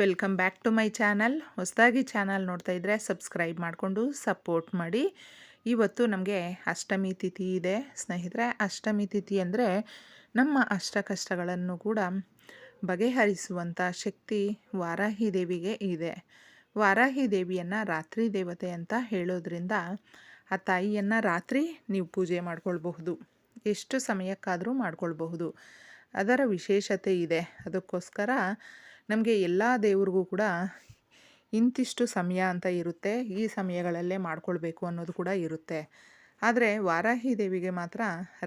Welcome back to my channel. ಹೊಸದಾಗಿ channel ನೋಡ್ತಾ ಇದ್ದರೆ ಸಬ್ಸ್ಕ್ರೈಬ್ ಮಾಡಿಕೊಂಡು ಸಪೋರ್ಟ್ ಮಾಡಿ. ಇವತ್ತು ನಮಗೆ ಅಷ್ಟಮಿ ತಿಥಿ ಇದೆ. ಸ್ನೇಹಿತರೆ, ಅಷ್ಟಮಿ ತಿಥಿ ಅಂದರೆ ನಮ್ಮ ಅಷ್ಟ ಕಷ್ಟಗಳನ್ನು ಕೂಡ ಬಗೆಹರಿಸುವಂಥ ಶಕ್ತಿ ವಾರಾಹಿ ದೇವಿಗೆ ಇದೆ. ವಾರಾಹಿ ದೇವಿಯನ್ನು ರಾತ್ರಿ ದೇವತೆ ಅಂತ ಹೇಳೋದ್ರಿಂದ ಆ ತಾಯಿಯನ್ನು ರಾತ್ರಿ ನೀವು ಪೂಜೆ ಮಾಡ್ಕೊಳ್ಬಹುದು. ಎಷ್ಟು ಸಮಯಕ್ಕಾದರೂ ಮಾಡ್ಕೊಳ್ಬಹುದು. ಅದರ ವಿಶೇಷತೆ ಇದೆ. ಅದಕ್ಕೋಸ್ಕರ ನಮಗೆ ಎಲ್ಲ ದೇವ್ರಿಗೂ ಕೂಡ ಇಂತಿಷ್ಟು ಸಮಯ ಅಂತ ಇರುತ್ತೆ. ಈ ಸಮಯಗಳಲ್ಲೇ ಮಾಡ್ಕೊಳ್ಬೇಕು ಅನ್ನೋದು ಕೂಡ ಇರುತ್ತೆ. ಆದರೆ ವಾರಾಹಿ ದೇವಿಗೆ ಮಾತ್ರ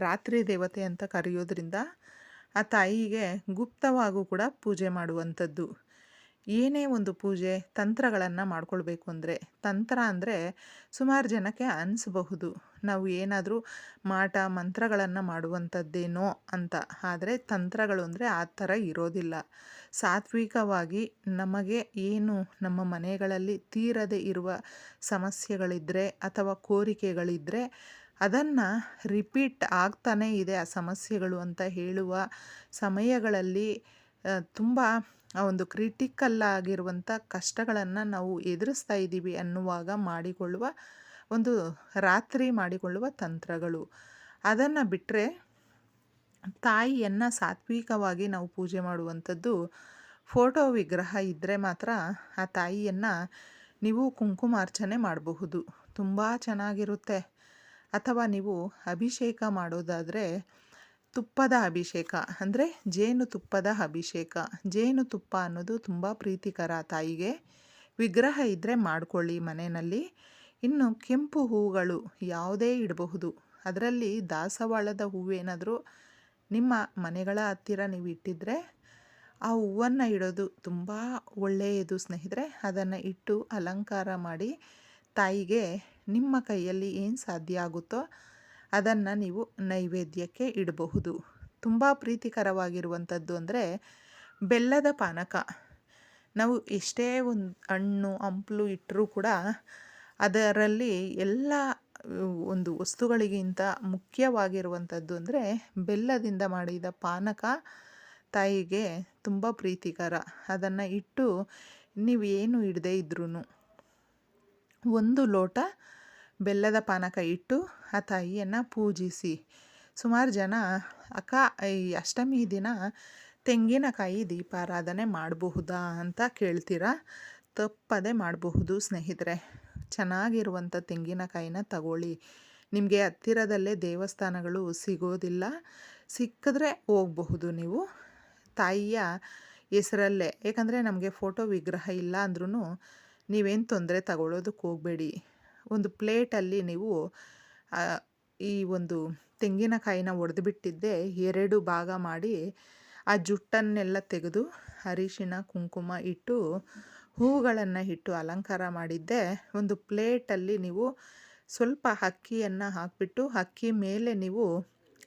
ರಾತ್ರಿ ದೇವತೆ ಅಂತ ಕರೆಯೋದ್ರಿಂದ ಆ ತಾಯಿಗೆ ಗುಪ್ತವಾಗೂ ಕೂಡ ಪೂಜೆ ಮಾಡುವಂಥದ್ದು. ಏನೇ ಒಂದು ಪೂಜೆ ತಂತ್ರಗಳನ್ನು ಮಾಡ್ಕೊಳ್ಬೇಕು ಅಂದರೆ, ತಂತ್ರ ಅಂದರೆ ಸುಮಾರು ಜನಕ್ಕೆ ಅನಿಸಬಹುದು. ನಾವು ಏನಾದರೂ ಮಾಟ, ಮಂತ್ರಗಳನ್ನು ಮಾಡುವಂಥದ್ದೇನೋ ಅಂತ. ಆದರೆ ತಂತ್ರಗಳು ಅಂದರೆ ಆ ಥರ ಇರೋದಿಲ್ಲ. ಸಾತ್ವಿಕವಾಗಿ ನಮಗೆ ಏನು ನಮ್ಮ ಮನೆಗಳಲ್ಲಿ ತೀರದೆ ಇರುವ ಸಮಸ್ಯೆಗಳಿದ್ದರೆ ಅಥವಾ ಕೋರಿಕೆಗಳಿದ್ದರೆ ಅದನ್ನು ರಿಪೀಟ್ ಆಗ್ತಾನೇ ಇದೆ ಆ ಸಮಸ್ಯೆಗಳು ಅಂತ ಹೇಳುವ ಸಮಯಗಳಲ್ಲಿ ತುಂಬ ಆ ಒಂದು ಕ್ರಿಟಿಕಲ್ ಆಗಿರುವಂಥ ಕಷ್ಟಗಳನ್ನು ನಾವು ಎದುರಿಸ್ತಾ ಇದ್ದೀವಿ ಅನ್ನುವಾಗ ಮಾಡಿಕೊಳ್ಳುವ ಒಂದು ರಾತ್ರಿ ಮಾಡಿಕೊಳ್ಳುವ ತಂತ್ರಗಳು. ಅದನ್ನು ಬಿಟ್ಟರೆ ತಾಯಿಯನ್ನು ಸಾತ್ವಿಕವಾಗಿ ನಾವು ಪೂಜೆ ಮಾಡುವಂಥದ್ದು ಫೋಟೋ ವಿಗ್ರಹ ಇದ್ದರೆ ಮಾತ್ರ ಆ ತಾಯಿಯನ್ನು ನೀವು ಕುಂಕುಮಾರ್ಚನೆ ಮಾಡಬಹುದು. ತುಂಬ ಚೆನ್ನಾಗಿರುತ್ತೆ. ಅಥವಾ ನೀವು ಅಭಿಷೇಕ ಮಾಡೋದಾದರೆ ತುಪ್ಪದ ಅಭಿಷೇಕ, ಅಂದರೆ ಜೇನು ತುಪ್ಪದ ಅಭಿಷೇಕ. ಜೇನು ತುಪ್ಪ ಅನ್ನೋದು ತುಂಬ ಪ್ರೀತಿಕರ ತಾಯಿಗೆ. ವಿಗ್ರಹ ಇದ್ದರೆ ಮಾಡ್ಕೊಳ್ಳಿ ಮನೆಯಲ್ಲಿ. ಇನ್ನು ಕೆಂಪು ಹೂಗಳು ಯಾವುದೇ ಇಡಬಹುದು. ಅದರಲ್ಲಿ ದಾಸವಾಳದ ಹೂವೇನಾದರೂ ನಿಮ್ಮ ಮನೆಗಳ ಹತ್ತಿರ ನೀವು ಇಟ್ಟಿದ್ರೆ ಆ ಹೂವನ್ನು ಇಡೋದು ತುಂಬ ಒಳ್ಳೆಯದು ಸ್ನೇಹಿತರೆ. ಅದನ್ನು ಇಟ್ಟು ಅಲಂಕಾರ ಮಾಡಿ ತಾಯಿಗೆ ನಿಮ್ಮ ಕೈಯಲ್ಲಿ ಏನು ಸಾಧ್ಯ ಆಗುತ್ತೋ ಅದನ್ನು ನೀವು ನೈವೇದ್ಯಕ್ಕೆ ಇಡಬಹುದು. ತುಂಬ ಪ್ರೀತಿಕರವಾಗಿರುವಂಥದ್ದು ಅಂದರೆ ಬೆಲ್ಲದ ಪಾನಕ. ನಾವು ಎಷ್ಟೇ ಒಂದು ಹಣ್ಣು, ಹಂಪಲು ಇಟ್ಟರೂ ಕೂಡ ಅದರಲ್ಲಿ ಎಲ್ಲ ಒಂದು ವಸ್ತುಗಳಿಗಿಂತ ಮುಖ್ಯವಾಗಿರುವಂಥದ್ದು ಅಂದರೆ ಬೆಲ್ಲದಿಂದ ಮಾಡಿದ ಪಾನಕ ತಾಯಿಗೆ ತುಂಬ ಪ್ರೀತಿಕರ. ಅದನ್ನು ಇಟ್ಟು ನೀವು ಏನು ಇಡದೇ ಇದ್ರೂ ಒಂದು ಲೋಟ ಬೆಲ್ಲದ ಪಾನಕ ಇಟ್ಟು ಆ ತಾಯಿಯನ್ನು ಪೂಜಿಸಿ. ಸುಮಾರು ಜನ ಅಕ್ಕ ಈ ಅಷ್ಟಮಿ ದಿನ ತೆಂಗಿನಕಾಯಿ ದೀಪಾರಾಧನೆ ಮಾಡಬಹುದಾ ಅಂತ ಕೇಳ್ತೀರಾ? ತಪ್ಪದೆ ಮಾಡಬಹುದು ಸ್ನೇಹಿತರೆ. ಚೆನ್ನಾಗಿರುವಂಥ ತೆಂಗಿನಕಾಯಿನ ತಗೊಳ್ಳಿ. ನಿಮಗೆ ಹತ್ತಿರದಲ್ಲೇ ದೇವಸ್ಥಾನಗಳು ಸಿಗೋದಿಲ್ಲ. ಸಿಕ್ಕಿದ್ರೆ ಹೋಗಬಹುದು ನೀವು. ತಾಯಿಯ ಹೆಸರಲ್ಲೇ. ಏಕೆಂದರೆ ನಮಗೆ ಫೋಟೋ ವಿಗ್ರಹ ಇಲ್ಲ ಅಂದ್ರೂ ನೀವೇನು ತೊಂದರೆ ತಗೊಳ್ಳೋದಕ್ಕೆ ಹೋಗಬೇಡಿ. ಒಂದು ಪ್ಲೇಟಲ್ಲಿ ನೀವು ಈ ಒಂದು ತೆಂಗಿನಕಾಯಿನ ಬಿಟ್ಟಿದ್ದೆ ಎರಡು ಭಾಗ ಮಾಡಿ ಆ ಜುಟ್ಟನ್ನೆಲ್ಲ ತೆಗೆದು ಅರಿಶಿನ ಕುಂಕುಮ ಇಟ್ಟು ಹೂಗಳನ್ನು ಇಟ್ಟು ಅಲಂಕಾರ ಮಾಡಿದ್ದೆ. ಒಂದು ಪ್ಲೇಟಲ್ಲಿ ನೀವು ಸ್ವಲ್ಪ ಅಕ್ಕಿಯನ್ನು ಹಾಕಿಬಿಟ್ಟು, ಅಕ್ಕಿ ಮೇಲೆ ನೀವು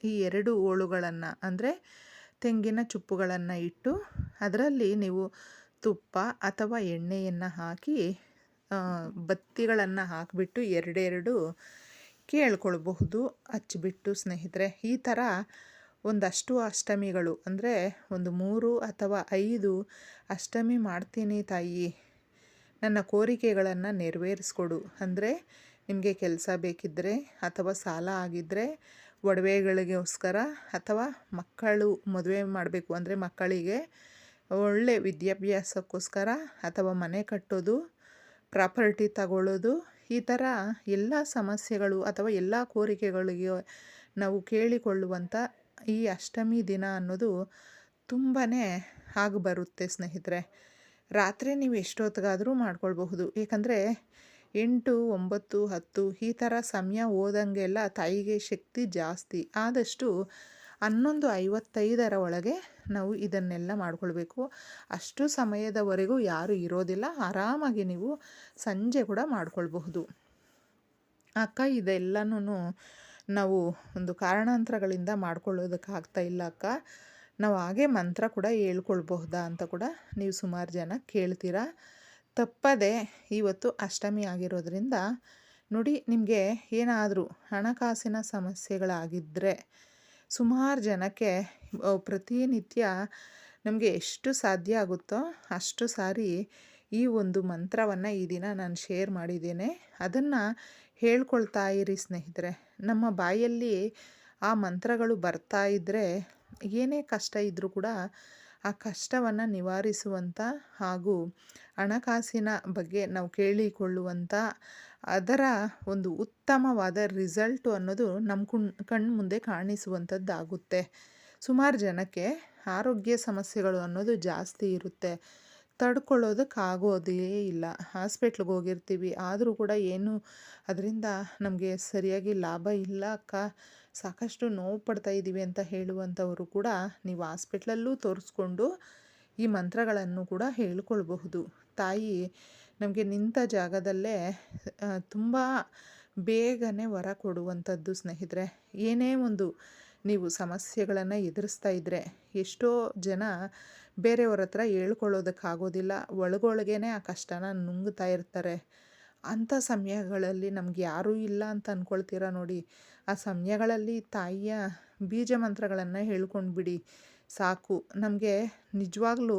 ಈ ಎರಡು ಹೋಳುಗಳನ್ನು ಅಂದರೆ ತೆಂಗಿನ ಚುಪ್ಪುಗಳನ್ನು ಇಟ್ಟು, ಅದರಲ್ಲಿ ನೀವು ತುಪ್ಪ ಅಥವಾ ಎಣ್ಣೆಯನ್ನು ಹಾಕಿ ಬತ್ತಿಗಳನ್ನು ಹಾಕಿಬಿಟ್ಟು ಎರಡೆರಡು ಕೇಳ್ಕೊಳ್ಬಹುದು. ಹಚ್ಚಿಬಿಟ್ಟು ಸ್ನೇಹಿತರೆ, ಈ ಥರ ಒಂದಷ್ಟು ಅಷ್ಟಮಿಗಳು. ಅಂದರೆ ಒಂದು ಮೂರು ಅಥವಾ ಐದು ಅಷ್ಟಮಿ ಮಾಡ್ತೀನಿ ತಾಯಿ. ನನ್ನ ಕೋರಿಕೆಗಳನ್ನು ನೆರವೇರಿಸ್ಕೊಡು. ಅಂದರೆ ನಿಮಗೆ ಕೆಲಸ ಬೇಕಿದ್ದರೆ ಅಥವಾ ಸಾಲ ಆಗಿದ್ದರೆ ಒಡವೆಗಳಿಗೋಸ್ಕರ ಅಥವಾ ಮಕ್ಕಳು ಮದುವೆ ಮಾಡಬೇಕು. ಅಂದರೆ ಮಕ್ಕಳಿಗೆ ಒಳ್ಳೆ ವಿದ್ಯಾಭ್ಯಾಸಕ್ಕೋಸ್ಕರ ಅಥವಾ ಮನೆ ಕಟ್ಟೋದು, ಪ್ರಾಪರ್ಟಿ ತಗೊಳ್ಳೋದು, ಈ ಥರ ಎಲ್ಲ ಸಮಸ್ಯೆಗಳು ಅಥವಾ ಎಲ್ಲ ಕೋರಿಕೆಗಳಿಗೆ ನಾವು ಕೇಳಿಕೊಳ್ಳುವಂಥ ಈ ಅಷ್ಟಮಿ ದಿನ ಅನ್ನೋದು ತುಂಬಾ ಆಗಿ ಬರುತ್ತೆ ಸ್ನೇಹಿತರೆ. ರಾತ್ರಿ ನೀವು ಎಷ್ಟೊತ್ತಿಗಾದರೂ ಮಾಡ್ಕೊಳ್ಬಹುದು. ಏಕೆಂದರೆ ಎಂಟು, ಒಂಬತ್ತು, ಹತ್ತು ಈ ಥರ ಸಮಯ ಹೋದಂಗೆಲ್ಲ ತಾಯಿಗೆ ಶಕ್ತಿ ಜಾಸ್ತಿ. ಆದಷ್ಟು ಹನ್ನೊಂದು ಐವತ್ತೈದರ ಒಳಗೆ ನಾವು ಇದನ್ನೆಲ್ಲ ಮಾಡ್ಕೊಳ್ಬೇಕು. ಅಷ್ಟು ಸಮಯದವರೆಗೂ ಯಾರು ಇರೋದಿಲ್ಲ. ಆರಾಮಾಗಿ ನೀವು ಸಂಜೆ ಕೂಡ ಮಾಡ್ಕೊಳ್ಬಹುದು. ಅಕ್ಕ ಇದೆಲ್ಲನೂ ನಾವು ಒಂದು ಕಾರಣಾಂತರಗಳಿಂದ ಮಾಡ್ಕೊಳ್ಳೋದಕ್ಕೆ ಇಲ್ಲ ಅಕ್ಕ. ನಾವು ಹಾಗೆ ಮಂತ್ರ ಕೂಡ ಹೇಳ್ಕೊಳ್ಬಹುದಾ ಅಂತ ಕೂಡ ನೀವು ಸುಮಾರು ಜನ ಕೇಳ್ತೀರಾ. ತಪ್ಪದೆ ಇವತ್ತು ಅಷ್ಟಮಿ ಆಗಿರೋದ್ರಿಂದ ನೋಡಿ ನಿಮಗೆ ಏನಾದರೂ ಹಣಕಾಸಿನ ಸಮಸ್ಯೆಗಳಾಗಿದ್ದರೆ ಸುಮಾರು ಜನಕ್ಕೆ ಪ್ರತಿನಿತ್ಯ ನಮಗೆ ಎಷ್ಟು ಸಾಧ್ಯ ಆಗುತ್ತೋ ಅಷ್ಟು ಸಾರಿ ಈ ಒಂದು ಮಂತ್ರವನ್ನು ಈ ದಿನ ನಾನು ಶೇರ್ ಮಾಡಿದ್ದೇನೆ. ಅದನ್ನು ಹೇಳ್ಕೊಳ್ತಾ ಇರಿ ಸ್ನೇಹಿತರೆ. ನಮ್ಮ ಬಾಯಲ್ಲಿ ಆ ಮಂತ್ರಗಳು ಬರ್ತಾ ಇದ್ದರೆ ಏನೇ ಕಷ್ಟ ಇದ್ದರೂ ಕೂಡ ಆ ಕಷ್ಟವನ್ನು ನಿವಾರಿಸುವಂಥ ಹಾಗೂ ಹಣಕಾಸಿನ ಬಗ್ಗೆ ನಾವು ಕೇಳಿಕೊಳ್ಳುವಂಥ ಅದರ ಒಂದು ಉತ್ತಮವಾದ ರಿಸಲ್ಟು ಅನ್ನೋದು ನಮ್ಮ ಕುಣ್ ಕಣ್ಣು ಮುಂದೆ ಕಾಣಿಸುವಂಥದ್ದಾಗುತ್ತೆ ಸುಮಾರು ಜನಕ್ಕೆ ಆರೋಗ್ಯ ಸಮಸ್ಯೆಗಳು ಅನ್ನೋದು ಜಾಸ್ತಿ ಇರುತ್ತೆ. ತಡ್ಕೊಳ್ಳೋದಕ್ಕಾಗೋದೇ ಇಲ್ಲ. ಹಾಸ್ಪಿಟ್ಲಿಗೆ ಹೋಗಿರ್ತೀವಿ. ಆದರೂ ಕೂಡ ಏನು ಅದರಿಂದ ನಮಗೆ ಸರಿಯಾಗಿ ಲಾಭ ಇಲ್ಲ ಅಕ್ಕ. ಸಾಕಷ್ಟು ನೋವು ಪಡ್ತಾ ಇದ್ದೀವಿ ಅಂತ ಹೇಳುವಂಥವರು ಕೂಡ ನೀವು ಹಾಸ್ಪಿಟ್ಲಲ್ಲೂ ತೋರಿಸ್ಕೊಂಡು ಈ ಮಂತ್ರಗಳನ್ನು ಕೂಡ ಹೇಳ್ಕೊಳ್ಬಹುದು. ತಾಯಿ, ನಮಗೆ ನಿಂತ ಜಾಗದಲ್ಲೇ ತುಂಬ ಬೇಗನೆ ವರ ಕೊಡುವಂಥದ್ದು ಸ್ನೇಹಿತರೆ. ಏನೇ ಒಂದು ನೀವು ಸಮಸ್ಯೆಗಳನ್ನು ಎದುರಿಸ್ತಾ ಇದ್ದರೆ ಎಷ್ಟೋ ಜನ ಬೇರೆಯವ್ರ ಹತ್ರ ಹೇಳ್ಕೊಳ್ಳೋದಕ್ಕಾಗೋದಿಲ್ಲ. ಒಳಗೊಳಗೇನೆ ಆ ಕಷ್ಟನ ನುಂಗ್ತಾ ಇರ್ತಾರೆ. ಅಂಥ ಸಮಯಗಳಲ್ಲಿ ನಮ್ಗೆ ಯಾರೂ ಇಲ್ಲ ಅಂತ ಅಂದ್ಕೊಳ್ತೀರ ನೋಡಿ. ಆ ಸಮಯಗಳಲ್ಲಿ ತಾಯಿಯ ಬೀಜ ಮಂತ್ರಗಳನ್ನು ಹೇಳ್ಕೊಂಡು ಬಿಡಿ ಸಾಕು. ನಮಗೆ ನಿಜವಾಗ್ಲೂ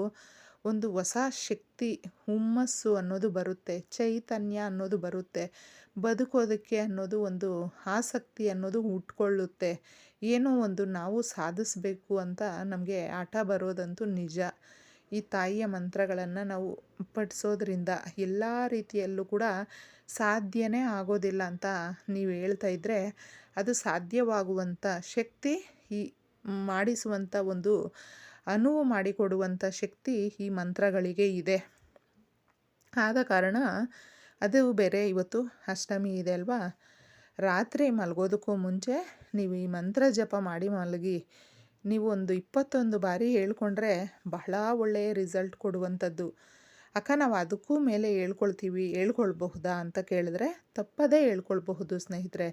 ಒಂದು ಹೊಸ ಶಕ್ತಿ, ಹುಮ್ಮಸ್ಸು ಅನ್ನೋದು ಬರುತ್ತೆ. ಚೈತನ್ಯ ಅನ್ನೋದು ಬರುತ್ತೆ. ಬದುಕೋದಕ್ಕೆ ಅನ್ನೋದು ಒಂದು ಆಸಕ್ತಿ ಅನ್ನೋದು ಹುಟ್ಕೊಳ್ಳುತ್ತೆ ಏನೋ ಒಂದು ನಾವು ಸಾಧಿಸಬೇಕು ಅಂತ ನಮಗೆ ಆಟ ಬರೋದಂತೂ ನಿಜ. ಈ ತಾಯಿಯ ಮಂತ್ರಗಳನ್ನು ನಾವು ಪಡಿಸೋದ್ರಿಂದ ಎಲ್ಲ ರೀತಿಯಲ್ಲೂ ಕೂಡ ಸಾಧ್ಯನೇ ಆಗೋದಿಲ್ಲ ಅಂತ ನೀವು ಹೇಳ್ತಾ ಇದ್ದರೆ ಅದು ಸಾಧ್ಯವಾಗುವಂಥ ಶಕ್ತಿ, ಈ ಮಾಡಿಸುವಂಥ ಒಂದು ಅನುವು ಮಾಡಿಕೊಡುವಂಥ ಶಕ್ತಿ ಈ ಮಂತ್ರಗಳಿಗೆ ಇದೆ. ಆದ ಕಾರಣ ಅದು ಬೇರೆ, ಇವತ್ತು ಅಷ್ಟಮಿ ಇದೆ ಅಲ್ವಾ? ರಾತ್ರಿ ಮಲಗೋದಕ್ಕೂ ಮುಂಚೆ ನೀವು ಈ ಮಂತ್ರ ಜಪ ಮಾಡಿ ಮಲಗಿ. ನೀವು ಒಂದು ಇಪ್ಪತ್ತೊಂದು ಬಾರಿ ಹೇಳ್ಕೊಂಡ್ರೆ ಬಹಳ ಒಳ್ಳೆಯ ರಿಸಲ್ಟ್ ಕೊಡುವಂಥದ್ದು. ಅಕ್ಕ, ನಾವು ಅದಕ್ಕೂ ಮೇಲೆ ಹೇಳ್ಕೊಳ್ತೀವಿ, ಹೇಳ್ಕೊಳ್ಬಹುದಾ ಅಂತ ಕೇಳಿದ್ರೆ ತಪ್ಪದೇ ಹೇಳ್ಕೊಳ್ಬಹುದು ಸ್ನೇಹಿತರೆ.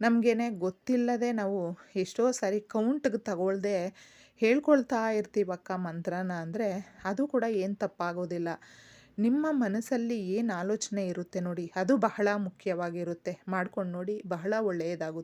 ನಮಗೇನೆ ಗೊತ್ತಿಲ್ಲದೆ ನಾವು ಎಷ್ಟೋ ಸಾರಿ ಕೌಂಟ್ಗೆ ತಗೊಳ್ದೆ ಹೇಳ್ಕೊಳ್ತಾ ಇರ್ತೀವಕ್ಕ ಮಂತ್ರನ ಅಂದರೆ ಅದು ಕೂಡ ಏನು ತಪ್ಪಾಗೋದಿಲ್ಲ. ನಿಮ್ಮ ಮನಸ್ಸಲ್ಲಿ ಏನು ಆಲೋಚನೆ ಇರುತ್ತೆ ನೋಡಿ ಅದು ಬಹಳ ಮುಖ್ಯವಾಗಿರುತ್ತೆ. ಮಾಡ್ಕೊಂಡು ನೋಡಿ ಬಹಳ ಒಳ್ಳೆಯದಾಗುತ್ತೆ.